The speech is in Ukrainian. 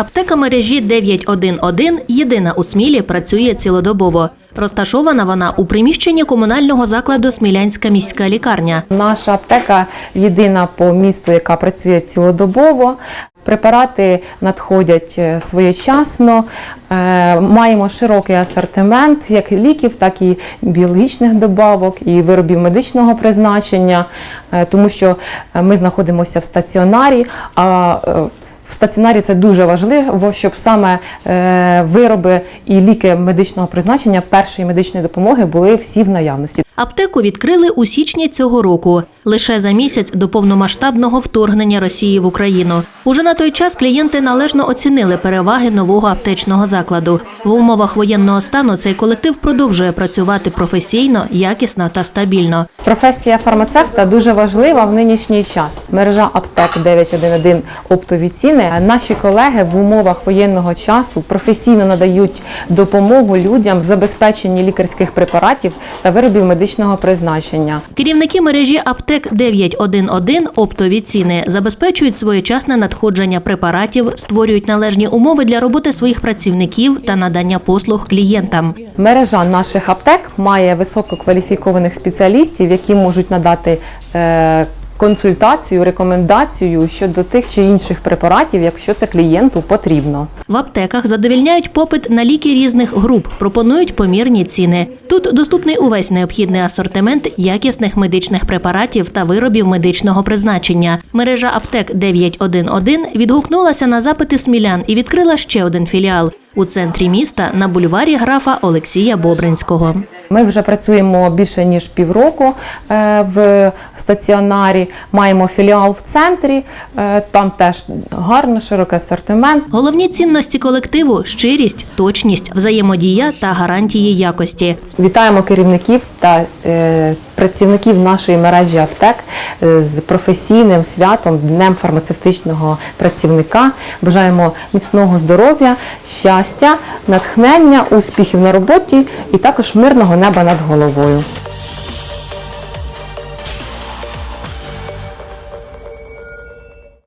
Аптека мережі 911, єдина у Смілі, працює цілодобово. Розташована вона у приміщенні комунального закладу Смілянська міська лікарня. Наша аптека єдина по місту, яка працює цілодобово. Препарати надходять е, своєчасно. Е, Маємо широкий асортимент як ліків, так і біологічних добавок, і виробів медичного призначення, е, тому що ми знаходимося в стаціонарі. А в стаціонарі це дуже важливо, щоб саме е, вироби і ліки медичного призначення першої медичної допомоги були всі в наявності. Аптеку відкрили у січні цього року, лише за місяць до повномасштабного вторгнення Росії в Україну. Уже на той час клієнти належно оцінили переваги нового аптечного закладу. В умовах воєнного стану цей колектив продовжує працювати професійно, якісно та стабільно. Професія фармацевта дуже важлива в нинішній час. Мережа аптек 911 оптові ціни. Наші колеги в умовах воєнного часу професійно надають допомогу людям в забезпеченні лікарських препаратів та виробів медичного призначення. Керівники мережі аптек 911 оптові ціни забезпечують своєчасне надходження препаратів, створюють належні умови для роботи своїх працівників та надання послуг клієнтам. Мережа наших аптек має висококваліфікованих спеціалістів, які можуть надати е, консультацію, рекомендацію щодо тих чи інших препаратів, якщо це клієнту потрібно. В аптеках задовільняють попит на ліки різних груп, пропонують помірні ціни. Тут доступний увесь необхідний асортимент якісних медичних препаратів та виробів медичного призначення. Мережа аптек 911 відгукнулася на запити смілян і відкрила ще один філіал у центрі міста на бульварі графа Олексія Бобринського. Ми вже працюємо більше ніж півроку е, в стаціонарі. Маємо філіал в центрі, е, там теж гарно, широкий асортимент. Головні цінності колективу щирість, точність, взаємодія та гарантії якості. Вітаємо керівників та е, працівників нашої мережі аптек е, з професійним святом, днем фармацевтичного працівника. Бажаємо міцного здоров'я, щастя, натхнення, успіхів на роботі і також мирного неба над головою.